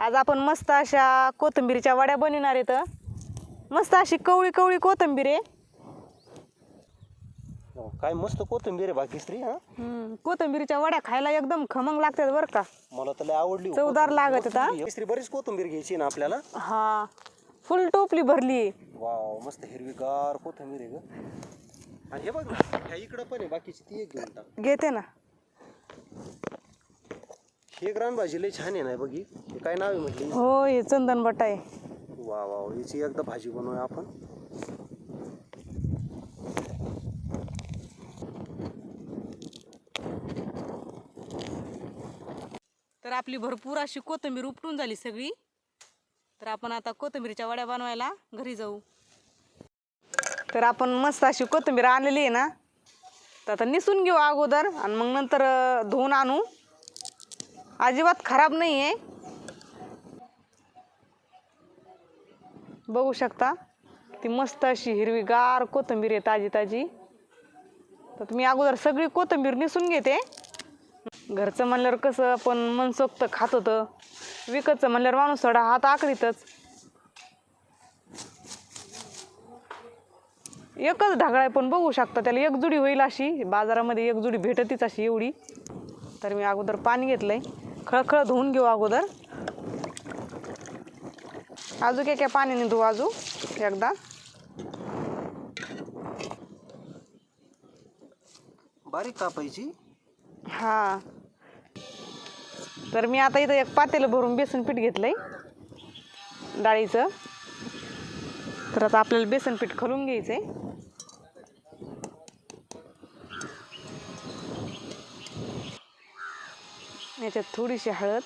आज आपण मस्त अशा कोथिंबीरच्या वड्या बनवणार आहेत. मस्त अशी कवळी कवळी कोथिंबीर आहे. हो, काय मस्त कोथिंबीर आहे भाग्यश्री हा? हम्म, कोथिंबीरच्या वड्या खायला एकदम खमंग लागतात बरं का. मला तर लय आवडली हो चवदार. लागत होता. भाग्यश्री बरीच कोथिंबीर घ्यायची ना आपल्याला? हा फुल टोपली भरली. वाव मस्त हिरवीगार कोथिंबीर आहे ग. आणि हे बघ ना ह्या इकडं पण आहे बाकीची ती एक घेऊन टाक. घेते ना. हे ग्राम भाजी लय छान आहे ना बघी. हे काय नाव आहे म्हटली? हो हे चंदन बटा आहे. वा वा. याची एकदा भाजी बनवूया आपण. तर आपली भरपूर अशी कोथिंबीर उपटून झाली सगळी. तर आपण आता कोथिंबीरच्या वड्या बनवायला घरी जाऊ. तर आपण मस्त अशी कोथिंबीर आणलेली आहे ना. तर आता निसून घेऊ अगोदर आणि मग नंतर अं, धुवून आणू. अजिबात खराब नाही आहे बघू शकता ती मस्त अशी हिरवीगार कोथिंबीर आहे ताजी ताजी तर तुम्ही अगोदर सगळी कोथिंबीर निसून घेते. घरचं म्हणल्यावर कसं आपण मनसोक्त खात होतं. विकतचं म्हणल्यावर माणूस थोडा हात आकडीतच एकच ढाकळा आहे पण बघू शकता त्याला एक जुडी होईल अशी. बाजारामध्ये एक जुडी भेटतीच अशी एवढी. तर मी अगोदर पाणी घेतलं आहे खळखळ धुवून घेऊ अगोदर. अजून काय काय पाण्याने धुवू अजून एकदा. बारीक कापायची? हा. तर मी आता इथं एक पातेलं भरून बेसन पीठ घेतलंय डाळीचं. तर आता आपल्याला बेसन पीठ खलून घ्यायचंय. याच्यात थोडीशी हळद.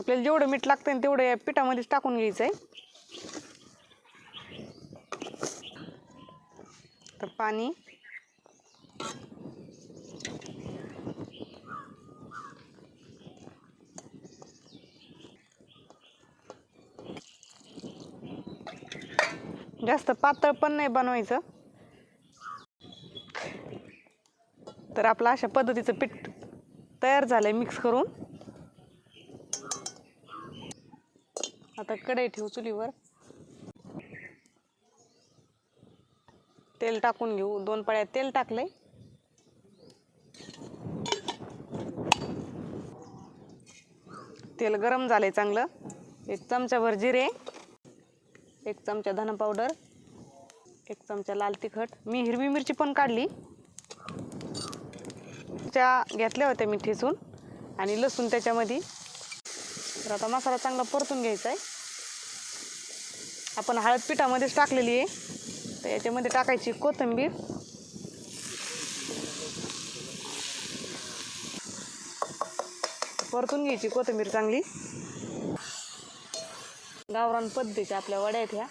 आपल्याला जेवढं मीठ लागतं ना तेवढं या पिठामध्येच टाकून घ्यायचं आहे तर पाणी. जास्त पातळ पण नाही बनवायचं. तर आपलं अशा पद्धतीचं पीठ तयार झालंय मिक्स करून. आता कढई ठेवू चुलीवर. तेल टाकून घेऊ. दोन पळ्या तेल टाकलंय. तेल गरम झालंय चांगलं. एक चमचाभर जिरे एक चमचा धना पावडर एक चमचा लाल तिखट. मी हिरवी मिरची पण काढली. मिरच्या घेतल्या होत्या मी ठेचून. आणि लसूण त्याच्यामध्ये. तर आता मसाला चांगला परतून घ्यायचा आहे आपण हळद पिठामध्येच टाकलेली आहे. तर याच्यामध्ये टाकायची कोथिंबीर. परतून घ्यायची कोथिंबीर चांगली. गावरान पद्धतीच्या आपल्या वड्या आहेत ह्या.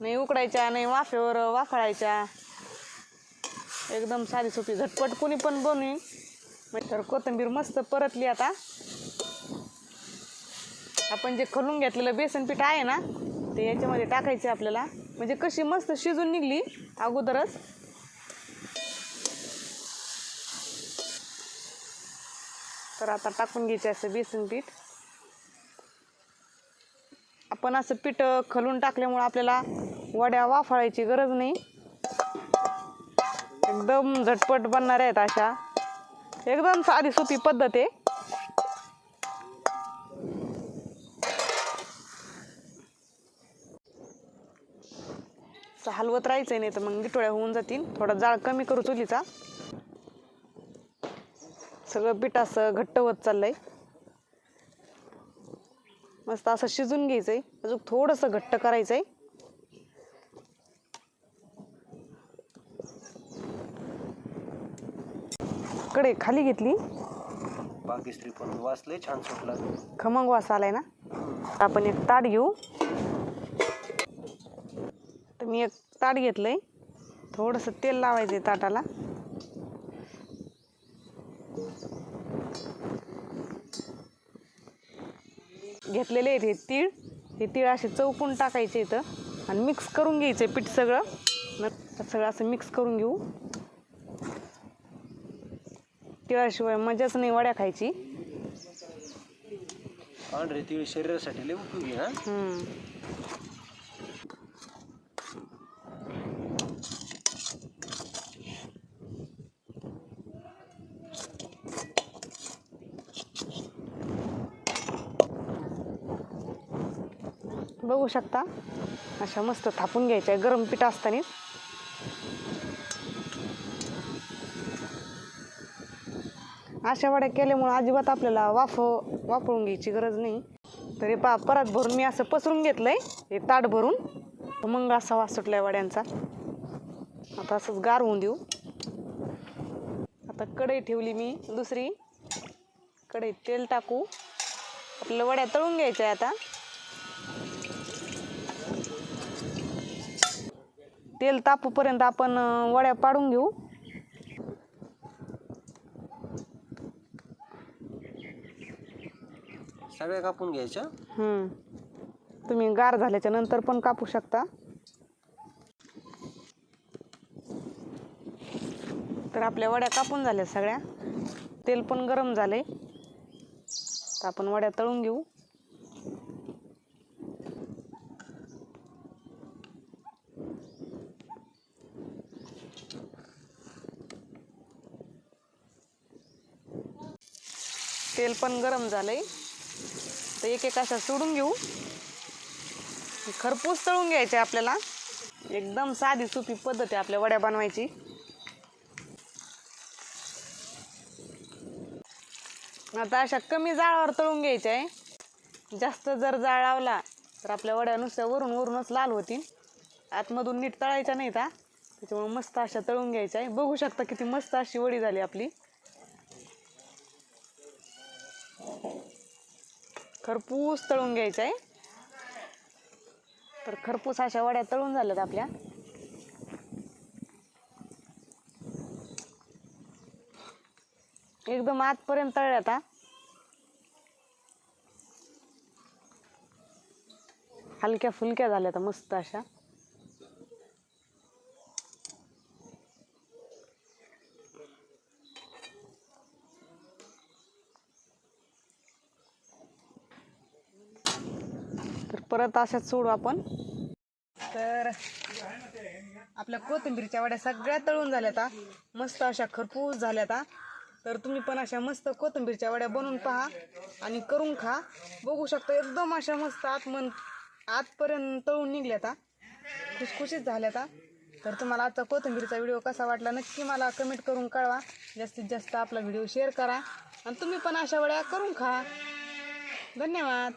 नाही उकडायच्या नाही वाफेवर वाफळायच्या. एकदम साधी सोपी झटपट कोणी पण बनवी म्हणजे तर कोथिंबीर मस्त परतली आता. आपण जे खलून घेतलेलं बेसन पीठ आहे ना ते याच्यामध्ये टाकायचे आपल्याला. म्हणजे कशी मस्त शिजून निघली अगोदरच. तर आता टाकून घ्यायचे असं बेसन पीठ. आपण असं पीठ खलून टाकल्यामुळं आपल्याला वड्या वाफाळायची गरज नाही. एकदम झटपट बनणार आहेत अशा. एकदम साधी सोपी पद्धत आहे. असं हलवत राहायचं नाही तर मग गिटोळ्या होऊन जातील. थोडा जाळ कमी करू चुलीचा. सगळं पीठ असं घट्ट होत चाललंय. मस्त असं शिजून घ्यायचंय. अजून थोडंसं घट्ट करायचंय. कडे खाली घेतली? वास लय छान सुटला. खमंग वास आलाय ना? आपण एक ताट घेऊ. तर मी एक ताट घेतलंय. थोडंसं तेल लावायचंय ताटाला. घेतलेले आहेत हे तीळ. हे तीळ असे चौकून टाकायचे इथं. आणि मिक्स करून घ्यायचे पीठ सगळं. सगळं असं मिक्स करून घेऊ. तिळाशिवाय मजाच नाही वड्या खायची. पांढरे तिळ शरीरासाठी लय उपयोगी हा? हम्म. बघू शकता. अशा मस्त थापून घ्यायच्या. गरम पीठ असताना अशा वड्या केल्यामुळं अजिबात आपल्याला वाफ वापरून घ्यायची गरज नाही. तरी पा परत भरून मी असं पसरून घेतलंय हे ताट भरून. मग असा वास आहे वड्यांचा. आता असंच गार होऊन देऊ. आता कढई ठेवली मी दुसरी. कढईत तेल टाकू. आपल्याला वड्या तळून घ्यायच्या आहे आता. तेल तापूपर्यंत आपण वड्या पाडून घेऊ. सगळ्या कापून घ्यायच्या. हम्म. तुम्ही गार झाल्याच्यानंतर पण कापू शकता. तर आपल्या वड्या कापून झाल्या सगळ्या. तेल पण गरम झाले तर आपण वड्या तळून घेऊ. तेल पण गरम झालंय. तर एक एक अशा सोडून घेऊ. खरपूस तळून घ्यायचे आपल्याला. एकदम साधी सोपी पद्धत आहे आपल्या वड्या बनवायची. आता अशा कमी जाळावर तळून घ्यायच्या आहे. जास्त जर जाळ लावला तर आपल्या वड्या नुसत्या वरून वरूनच लाल होतील. आतमधून नीट तळायच्या नाही हा. त्याच्यामुळे मस्त अशा तळून घ्यायच्या आहे. बघू शकता किती मस्त अशी वडी झाली आपली. खरपूस तळून घ्यायचं आहे. तर खरपूस अशा वड्या तळून झाल्यात आपल्या. एकदम आतपर्यंत तळल्या आता हलक्या फुलक्या झाल्या आता मस्त अशा. परत अशाच सोडू आपण. तर आपल्या कोथिंबीरच्या वड्या सगळ्या तळून झाल्या आता मस्त अशा खरपूस झाल्या आता तर तुम्ही पण अशा मस्त कोथिंबीरच्या वड्या बनवून पहा आणि करून खा. बघू शकता एकदम अशा मस्त आतमन आतपर्यंत तळून निघल्या आता खुसखुशीत झाल्या आता तर तुम्हाला आजचा कोथिंबीरचा व्हिडिओ कसा वाटला नक्की मला कमेंट करून कळवा. जास्तीत जास्त आपला व्हिडिओ शेअर करा आणि तुम्ही पण अशा वड्या करून खा. धन्यवाद.